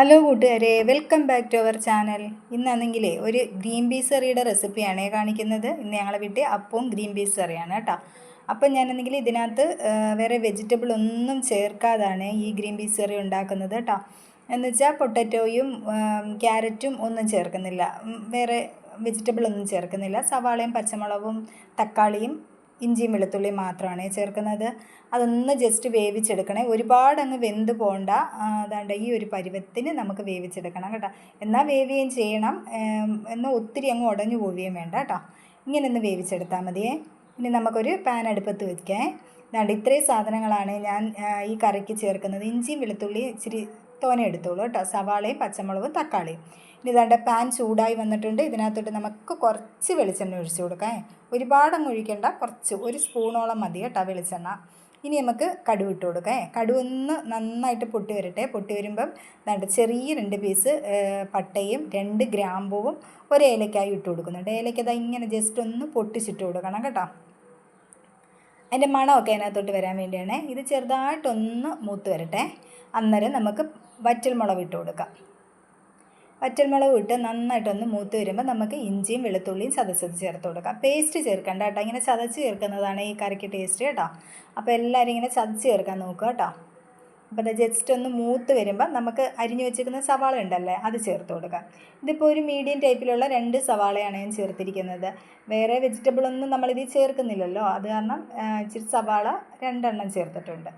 Hello കൂട്ടുകാരെ. Welcome back to our channel ഇന്നാണെങ്കിലേ ഒരു green piece കറിയുടെ റെസിപ്പിയാണ് കാണിക്കുന്നത്. ഇന്ന് ഞങ്ങളെ വീട്ടിൽ അപ്പവും ഗ്രീൻ പീസ് കറിയാണ് കേട്ടോ. അപ്പം ഞാനെന്നെങ്കിൽ ഇതിനകത്ത് വേറെ വെജിറ്റബിൾ ഒന്നും ചേർക്കാതാണ് ഈ ഗ്രീൻ പീസ് കറി ഉണ്ടാക്കുന്നത് കേട്ടോ. എന്ന് വെച്ചാൽ പൊട്ടറ്റോയും ക്യാരറ്റും ഒന്നും ചേർക്കുന്നില്ല. വേറെ വെജിറ്റബിൾ ഒന്നും ചേർക്കുന്നില്ല. സവാളയും പച്ചമുളകും തക്കാളിയും ഇഞ്ചിയും വെളുത്തുള്ളിയും മാത്രമാണ് ചേർക്കുന്നത്. അതൊന്ന് ജസ്റ്റ് വേവിച്ചെടുക്കണേ. ഒരുപാട് അങ്ങ് വെന്ത് പോകണ്ട അതാണ്ട് ഈ ഒരു പരുവത്തിന് നമുക്ക് വേവിച്ചെടുക്കണം കേട്ടോ. എന്നാൽ വേവുകയും ചെയ്യണം. എന്നാൽ ഒത്തിരി അങ്ങ് ഉടഞ്ഞു പോവുകയും വേണ്ട കേട്ടോ. ഇങ്ങനെ ഒന്ന് വേവിച്ചെടുത്താൽ മതിയേ. ഇനി നമുക്കൊരു പാൻ അടുപ്പത്ത് വെക്കാം. ദാണ്ട് ഇത്രയും സാധനങ്ങളാണ് ഞാൻ ഈ കറിക്ക് ചേർക്കുന്നത്. ഇഞ്ചിയും വെളുത്തുള്ളി ഇച്ചിരി തോന എടുത്തോളൂ കേട്ടോ. സവാളയും പച്ചമുളകും തക്കാളിയും. ഇനി ഇതാണ്ട് പാൻ ചൂടായി വന്നിട്ടുണ്ട്. ഇതിനകത്തോട്ട് നമുക്ക് കുറച്ച് വെളിച്ചെണ്ണ ഒഴിച്ചു കൊടുക്കാം. ഒരുപാട് അങ്ങ് ഒഴിക്കേണ്ട. കുറച്ച് ഒരു സ്പൂണോളം മതി കേട്ടോ വെളിച്ചെണ്ണ. ഇനി നമുക്ക് കടുവ് ഇട്ട് കൊടുക്കാം. കടുവ് ഒന്ന് നന്നായിട്ട് പൊട്ടി വരട്ടെ. പൊട്ടി വരുമ്പം ദാണ്ട് ചെറിയ രണ്ട് പീസ് പട്ടയും രണ്ട് ഗ്രാമ്പൂവും ഒരു ഏലക്കായി ഇട്ട് കൊടുക്കുന്നുണ്ട്. ഏലക്ക ഇങ്ങനെ ജസ്റ്റ് ഒന്ന് പൊട്ടിച്ചിട്ട് കൊടുക്കണം കേട്ടോ. അതിന്റെ മണമൊക്കെ അതിനകത്തോട്ട് വരാൻ വേണ്ടിയാണ്. ഇത് ചെറുതായിട്ടൊന്ന് മൂത്ത് വരട്ടെ. അന്നേരം നമുക്ക് വറ്റൽമുളക് ഇട്ട് കൊടുക്കാം. വറ്റൽമുളക് ഇട്ട് നന്നായിട്ടൊന്ന് മൂത്ത് വരുമ്പോൾ നമുക്ക് ഇഞ്ചിയും വെളുത്തുള്ളിയും ചതച്ചത് ചേർത്ത് കൊടുക്കാം. പേസ്റ്റ് ചേർക്കണ്ട കേട്ടോ. ഇങ്ങനെ ചതച്ച് ചേർക്കുന്നതാണ് ഈ കറിക്ക് ടേസ്റ്റ് കേട്ടോ. അപ്പോൾ എല്ലാവരും ഇങ്ങനെ ചതച്ച് ചേർക്കാൻ നോക്കുക കേട്ടോ. അപ്പോൾ അത് ജസ്റ്റ് ഒന്ന് മൂത്ത് വരുമ്പോൾ നമുക്ക് അരിഞ്ഞു വെച്ചിരിക്കുന്ന സവാള ഉണ്ടല്ലേ അത് ചേർത്ത് കൊടുക്കാം. ഇതിപ്പോൾ ഒരു മീഡിയം ടൈപ്പിലുള്ള രണ്ട് സവാളയാണ് ഞാൻ ചേർത്തിരിക്കുന്നത്. വേറെ വെജിറ്റബിളൊന്നും നമ്മളിതിൽ ചേർക്കുന്നില്ലല്ലോ അത് കാരണം ഇച്ചിരി സവാള രണ്ടെണ്ണം ചേർത്തിട്ടുണ്ട്.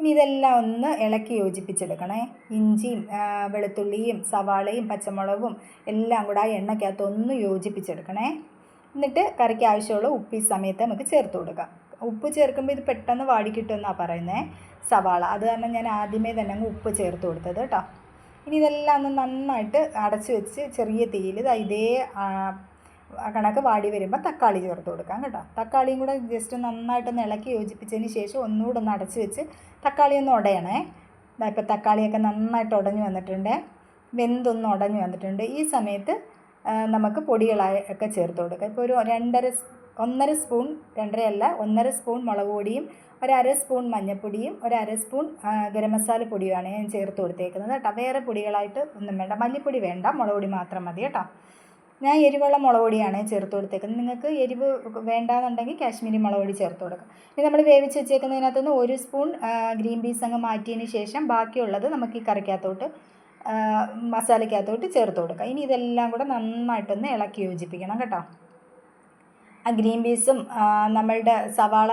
ഇനി ഇതെല്ലാം ഒന്ന് ഇളക്കി യോജിപ്പിച്ചെടുക്കണേ. ഇഞ്ചിയും വെളുത്തുള്ളിയും സവാളയും പച്ചമുളകും എല്ലാം കൂടെ ആ എണ്ണയ്ക്കകത്ത് ഒന്ന് യോജിപ്പിച്ചെടുക്കണേ. എന്നിട്ട് കറിക്ക് ആവശ്യമുള്ള ഉപ്പ് സമയത്ത് നമുക്ക് ചേർത്ത് കൊടുക്കാം. ഉപ്പ് ചേർക്കുമ്പോൾ ഇത് പെട്ടെന്ന് വാടി കിട്ടുമെന്നാണ് പറയുന്നത് സവാള. അത് കാരണം ഞാൻ ആദ്യമേ തന്നെ അങ്ങ് ഉപ്പ് ചേർത്ത് കൊടുത്തത് കേട്ടോ ഇനി ഇതെല്ലാം ഒന്ന് നന്നായിട്ട് അടച്ച് വെച്ച് ചെറിയ തീയിൽ ഇതേ കണക്ക് വാടി വരുമ്പോൾ തക്കാളി ചേർത്ത് കൊടുക്കാം കേട്ടോ. തക്കാളിയും കൂടെ ജസ്റ്റ് നന്നായിട്ട് ഒന്ന് ഇളക്കി യോജിപ്പിച്ചതിന് ശേഷം ഒന്നുകൂടെ ഒന്ന് അടച്ച് വെച്ച് തക്കാളി ഒന്ന് ഉടയണേ ഇപ്പോൾ തക്കാളിയൊക്കെ നന്നായിട്ട് ഉടഞ്ഞു വന്നിട്ടുണ്ട്. വെന്തൊന്ന് ഉടഞ്ഞു വന്നിട്ടുണ്ട്. ഈ സമയത്ത് നമുക്ക് പൊടികളൊക്കെ ചേർത്ത് കൊടുക്കാം. ഇപ്പോൾ ഒരു രണ്ടര ഒന്നര സ്പൂൺ രണ്ടരയല്ല ഒന്നര സ്പൂൺ മുളക് പൊടിയും ഒരര സ്പൂൺ മഞ്ഞൾപ്പൊടിയും ഒരര സ്പൂൺ ഗരം മസാല പൊടിയുമാണ് ഞാൻ ചേർത്ത് കൊടുത്തേക്കുന്നത് കേട്ടോ. വേറെ പൊടികളായിട്ട് ഒന്നും വേണ്ട. മല്ലിപ്പൊടി വേണ്ട മുളക് പൊടി മാത്രം മതി കേട്ടോ. ഞാൻ എരിവുള്ള മുളക് പൊടിയാണ് ചേർത്ത് കൊടുത്തേക്കുന്നത്. നിങ്ങൾക്ക് എരിവ് വേണ്ടാന്നുണ്ടെങ്കിൽ കാശ്മീരി മുളക് പൊടി ചേർത്ത് കൊടുക്കാം. ഇനി നമ്മൾ വേവിച്ച് വെച്ചേക്കുന്നതിനകത്തുനിന്ന് ഒരു സ്പൂൺ ഗ്രീൻ പീസ് അങ്ങ് മാറ്റിയതിന് ശേഷം ബാക്കിയുള്ളത് നമുക്ക് ഈ കറിക്കകത്തോട്ട് മസാലയ്ക്കകത്തോട്ട് ചേർത്ത് കൊടുക്കാം. ഇനി ഇതെല്ലാം കൂടെ നന്നായിട്ടൊന്ന് ഇളക്കി യോജിപ്പിക്കണം കേട്ടോ. ആ ഗ്രീൻ പീസും നമ്മളുടെ സവാള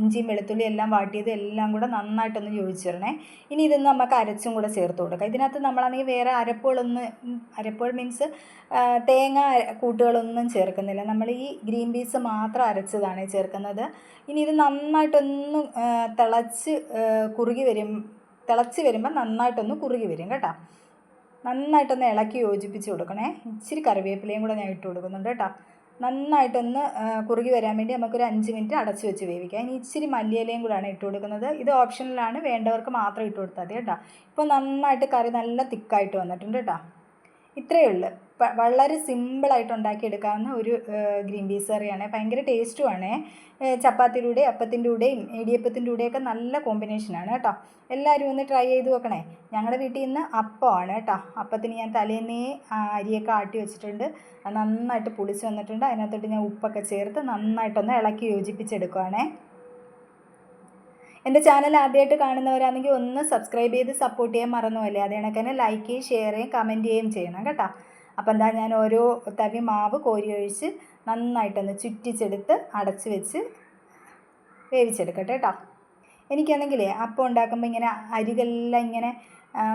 ഇഞ്ചിയും വെളുത്തുള്ളി എല്ലാം വാട്ടിയത് എല്ലാം കൂടെ നന്നായിട്ടൊന്ന് യോജിച്ചിടണേ. ഇനി ഇതൊന്ന് നമുക്ക് അരച്ചും കൂടെ ചേർത്ത് കൊടുക്കാം. ഇതിനകത്ത് നമ്മളാണെങ്കിൽ വേറെ അരപ്പുകളൊന്നും അരപ്പുകൾ മീൻസ് തേങ്ങ കൂട്ടുകളൊന്നും ചേർക്കുന്നില്ല. നമ്മൾ ഈ ഗ്രീൻ പീസ് മാത്രം അരച്ചതാണ് ചേർക്കുന്നത്. ഇനി ഇത് നന്നായിട്ടൊന്ന് തിളച്ച് കുറുകി വരും തിളച്ച് വരുമ്പോൾ നന്നായിട്ടൊന്ന് കുറുകി വരും കേട്ടോ. നന്നായിട്ടൊന്ന് ഇളക്കി യോജിപ്പിച്ച് കൊടുക്കണേ. ഇച്ചിരി കറിവേപ്പിലയും കൂടെ ഞാൻ ഇട്ട് കൊടുക്കുന്നുണ്ട് കേട്ടോ. നന്നായിട്ടൊന്ന് കുറുകി വരാൻ വേണ്ടി നമുക്കൊരു അഞ്ച് മിനിറ്റ് അടച്ചു വെച്ച് വേവിക്കാം. ഇനി ഇച്ചിരി മല്ലിയിലയും കൂടെയാണ് ഇട്ട് കൊടുക്കുന്നത്. ഇത് ഓപ്ഷനിലാണ്. വേണ്ടവർക്ക് മാത്രം ഇട്ട് കൊടുത്താൽ മതി കേട്ടോ. ഇപ്പോൾ നന്നായിട്ട് കറി നല്ല തിക്കായിട്ട് വന്നിട്ടുണ്ട് കേട്ടോ. ഇത്രയേ ഉള്ളൂ. വളരെ സിമ്പിളായിട്ട് ഉണ്ടാക്കിയെടുക്കാവുന്ന ഒരു ഗ്രീൻ പീസ് കറിയാണ്. ഭയങ്കര ടേസ്റ്റുമാണ് ചപ്പാത്തിയുടെ അപ്പത്തിന്റെ കൂടെയും ഇടിയപ്പത്തിന്റെ കൂടെയൊക്കെ നല്ല കോമ്പിനേഷനാണ് കേട്ടോ. എല്ലാവരും ഒന്ന് ട്രൈ ചെയ്ത് നോക്കണേ. ഞങ്ങളുടെ വീട്ടിൽ നിന്ന് അപ്പമാണ് കേട്ടോ. അപ്പത്തിന് ഞാൻ തലേന്നേ അരിയൊക്കെ ആട്ടി വെച്ചിട്ടുണ്ട്. നന്നായിട്ട് പുളിച്ച് വന്നിട്ടുണ്ട്. അതിനകത്തോട്ട് ഞാൻ ഉപ്പൊക്കെ ചേർത്ത് നന്നായിട്ടൊന്ന് ഇളക്കി യോജിപ്പിച്ചെടുക്കുവാണേ. എന്റെ ചാനൽ ആദ്യമായിട്ട് കാണുന്നവരാണെങ്കിൽ ഒന്ന് സബ്സ്ക്രൈബ് ചെയ്ത് സപ്പോർട്ട് ചെയ്യാൻ മറന്നുമല്ലേ അതേ കണക്ക് ലൈക്ക് ചെയ്യുകയും ഷെയർ ചെയ്യുകയും കമന്റ് ചെയ്യുകയും ചെയ്യണം കേട്ടോ. അപ്പോൾ എന്താ ഞാൻ ഓരോ തവി മാവ് കോരി ഒഴിച്ച് നന്നായിട്ടൊന്ന് ചുറ്റിച്ചെടുത്ത് അടച്ച് വെച്ച് വേവിച്ചെടുക്കട്ടെ കേട്ടോ. എനിക്കാണെങ്കിലേ അപ്പം ഉണ്ടാക്കുമ്പോൾ ഇങ്ങനെ അരികെല്ലാം ഇങ്ങനെ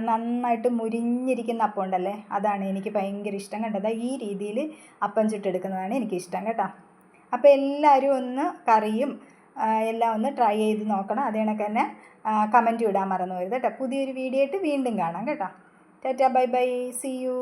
നന്നായിട്ട് മുരിഞ്ഞിരിക്കുന്ന അപ്പം ഉണ്ടല്ലേ? അതാണ് എനിക്ക് ഭയങ്കര ഇഷ്ടം കണ്ടത്. ഈ രീതിയിൽ അപ്പം ചുട്ടെടുക്കുന്നതാണ് എനിക്കിഷ്ടം കേട്ടോ. അപ്പോൾ എല്ലാവരും ഒന്ന് കറിയും എല്ലാം ഒന്ന് ട്രൈ ചെയ്ത് നോക്കണം. അതേ കണക്ക് തന്നെ കമന്റ് ഇടാൻ മറന്നു വരുത് കേട്ടോ. പുതിയൊരു വീഡിയോ ആയിട്ട് വീണ്ടും കാണാം കേട്ടോ. Tata bye bye. See you